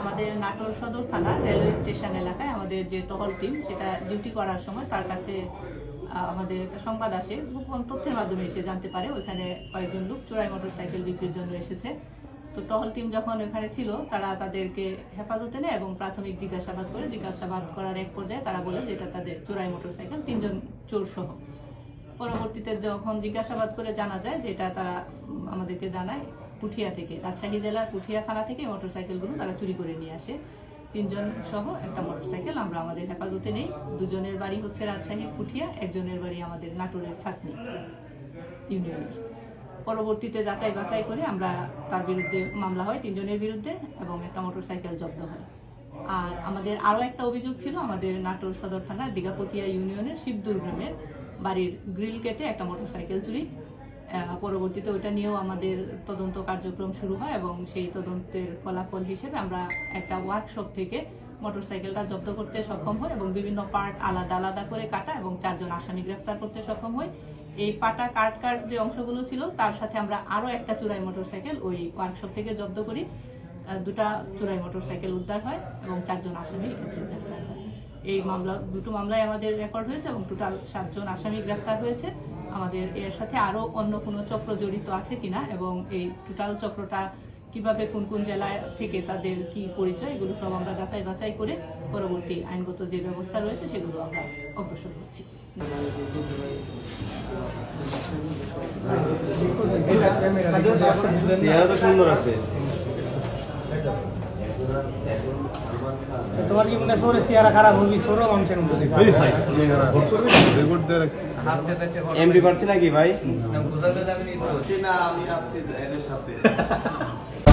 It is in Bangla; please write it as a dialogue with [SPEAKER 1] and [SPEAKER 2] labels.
[SPEAKER 1] আমাদের নাটোর সদর থানা রেলওয়ে স্টেশন এলাকায় আমাদের যে টহল টিম সেটা ডিউটি করার সময় তার কাছে আমাদের একটা সংবাদ আসে। তথ্যের মাধ্যমে এসে জানতে পারে। ওইখানে কয়েকজন লোক চোরাই মোটরসাইকেল বিক্রির জন্য এসেছে। তো টহল টিম যখন ওইখানে ছিল, তারা তাদেরকে হেফাজতে নেয় এবং প্রাথমিক জিজ্ঞাসাবাদ করে। জিজ্ঞাসাবাদ করার এক পর্যায়ে তারা বলে যে এটা তাদের চোরাই মোটরসাইকেল, তিনজন চোর সহ। পরবর্তীতে যখন জিজ্ঞাসাবাদ করে জানা যায় যে এটা তারা আমাদেরকে জানায় পুঠিয়া থেকে, রাজশাহী জেলার পুঠিয়া থানা থেকে মোটরসাইকেলগুলো তারা চুরি করে নিয়ে আসে। তিনজন সহ একটা মোটরসাইকেল আমরা আমাদের হেফাজতে নেই। দুজনের বাড়ি হচ্ছে রাজশাহীর পুঠিয়া একজনের বাড়ি আমাদের নাটোরের ছাতনি ইউনিয়নের পরবর্তীতে যাচাই বাছাই করে আমরা তার বিরুদ্ধে মামলা হয়, তিনজনের বিরুদ্ধে, এবং একটা মোটরসাইকেল জব্দ হয়। আর আমাদের আরও একটা অভিযোগ ছিল, আমাদের নাটোর সদর থানার দিঘাপতিয়া ইউনিয়নের শিবদুর গ্রামের বাড়ির গ্রিল কেটে একটা মোটরসাইকেল চুরি পরবর্তীতে ওইটা নিয়েও আমাদের তদন্ত কার্যক্রম শুরু হয় এবং সেই তদন্তের ফলাফল হিসেবে আমরা একটা ওয়ার্কশপ থেকে মোটরসাইকেলটা জব্দ করতে সক্ষম হই এবং বিভিন্ন পার্ট আলাদা আলাদা করে কাটা এবং চারজন আসামি গ্রেফতার করতে সক্ষম হই। এই পাটা কাট কাট যে অংশগুলো ছিল, তার সাথে আমরা আরও একটা চুরাই মোটরসাইকেল ওই ওয়ার্কশপ থেকে জব্দ করি। দুটা চুরাই মোটরসাইকেল উদ্ধার হয় এবং চারজন আসামি এক্ষেত্রে গ্রেফতার হয়। এই মামলা দুটো মামলায় আমাদের রেকর্ড হয়েছে এবং টোটাল সাতজন আসামি গ্রেফতার হয়েছে। আমাদের এর সাথে আরও অন্য কোনো চক্র জড়িত আছে কিনা এবং এই টোটাল চক্রটা কীভাবে কোন কোন জেলায় থেকে তাদের কি পরিচয় এগুলো সব আমরা যাচাই বাছাই করে পরবর্তী আইনগত যে ব্যবস্থা রয়েছে সেগুলো আমরা অগ্রসর হচ্ছি
[SPEAKER 2] তো সুন্দর আছে।
[SPEAKER 3] তোমার কি মনে সরে চেহারা খারাপ হবি? সরো মানুষের মধ্যে
[SPEAKER 2] এমপি প্রার্থী নাকি ভাই?
[SPEAKER 4] না আমি আসছি এর সাথে।